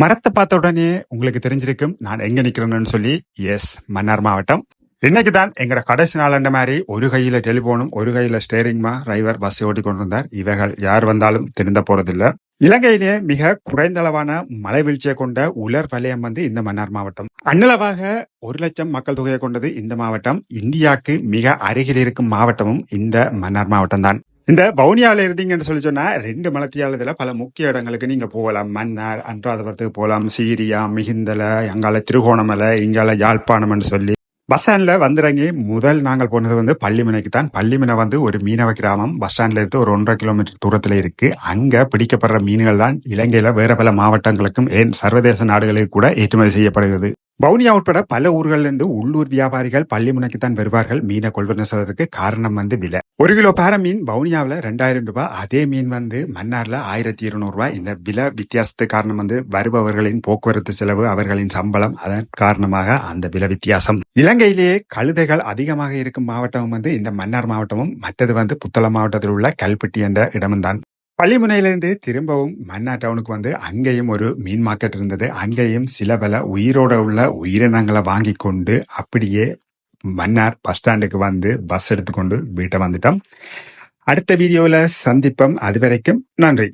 மரத்தை பார்த்த உடனே உங்களுக்கு தெரிஞ்சிருக்கும் நான் எங்க நிக்கிறேன்னு சொல்லி எஸ் மன்னார் மாவட்டம். இன்னைக்கு தான் எங்கட கடைசி நாளண்ட மாதிரி ஒரு கையில டெலிபோனும் ஒரு கையில ஸ்டேரிங்மா டிரைவர் பஸ் ஓட்டி கொண்டிருந்தார். இவர்கள் யார் வந்தாலும் திருந்த போறதில்ல. இலங்கையிலே மிக குறைந்த அளவான மழை வீழ்ச்சியை கொண்ட உலர் வலயம் வந்து இந்த மன்னார் மாவட்டம். அன்னளவாக ஒரு லட்சம் மக்கள் தொகையை கொண்டது இந்த மாவட்டம். இந்தியாவுக்கு மிக அருகில் இருக்கும் மாவட்டமும் இந்த மன்னார் மாவட்டம் தான் இந்த பவுனியாவில் இருந்தீங்கன்னு சொல்லி சொன்னால் ரெண்டு மலத்தியாளத்துல பல முக்கிய இடங்களுக்கு நீங்கள் போகலாம். மன்னார் அன்றாதபுரத்துக்கு போகலாம். சீரியா மிகுந்தலை அங்கால திருகோணமலை இங்கால யாழ்ப்பாணம்னு சொல்லி. பஸ் ஸ்டாண்டில் வந்துறங்கி முதல் நாங்கள் போனது வந்து பள்ளிமனைக்கு தான் பள்ளிமனை வந்து ஒரு மீனவ கிராமம். பஸ் ஸ்டாண்டில் இருந்து ஒரு ஒன்றரை கிலோமீட்டர் தூரத்தில் இருக்குது அங்கே பிடிக்கப்படுற மீன்கள் தான் இலங்கையில் வேறு பல மாவட்டங்களுக்கும் ஏன் சர்வதேச நாடுகளுக்கு கூட ஏற்றுமதி செய்யப்படுகிறது. வவுனியா உட்பட பல ஊர்களிலிருந்து உள்ளூர் வியாபாரிகள் பள்ளிமுனைக்கு தான் வருவார்கள். மீனை கொள்வன செல்வதற்கு காரணம் வந்து விலை. ஒரு கிலோ பார மீன் வவுனியாவில் ரெண்டாயிரம் ரூபாய். அதே மீன் வந்து மன்னார்ல ஆயிரத்தி இருநூறு ரூபாய். இந்த விலை வித்தியாசத்துக்கு காரணம் வந்து வருபவர்களின் போக்குவரத்து செலவு அவர்களின் சம்பளம் அதன் காரணமாக அந்த விலை வித்தியாசம். இலங்கையிலேயே கழுதைகள் அதிகமாக இருக்கும் மாவட்டம் வந்து இந்த மன்னார் மாவட்டமும் மற்றது வந்து புத்தளம் மாவட்டத்தில் உள்ள கல்பட்டி என்ற இடமும் தான். பள்ளிமுனையிலேருந்து திரும்பவும் மன்னா டவுனுக்கு வந்து அங்கேயும் ஒரு மீன் மார்க்கெட் இருந்தது. அங்கேயும் சில பல உயிரோட உள்ள உயிரினங்களை வாங்கி கொண்டு அப்படியே மன்னார் பஸ் ஸ்டாண்டுக்கு வந்து பஸ் எடுத்துக்கொண்டு வீட்டை வந்துட்டோம். அடுத்த வீடியோவில் சந்திப்போம். அது வரைக்கும் நன்றி.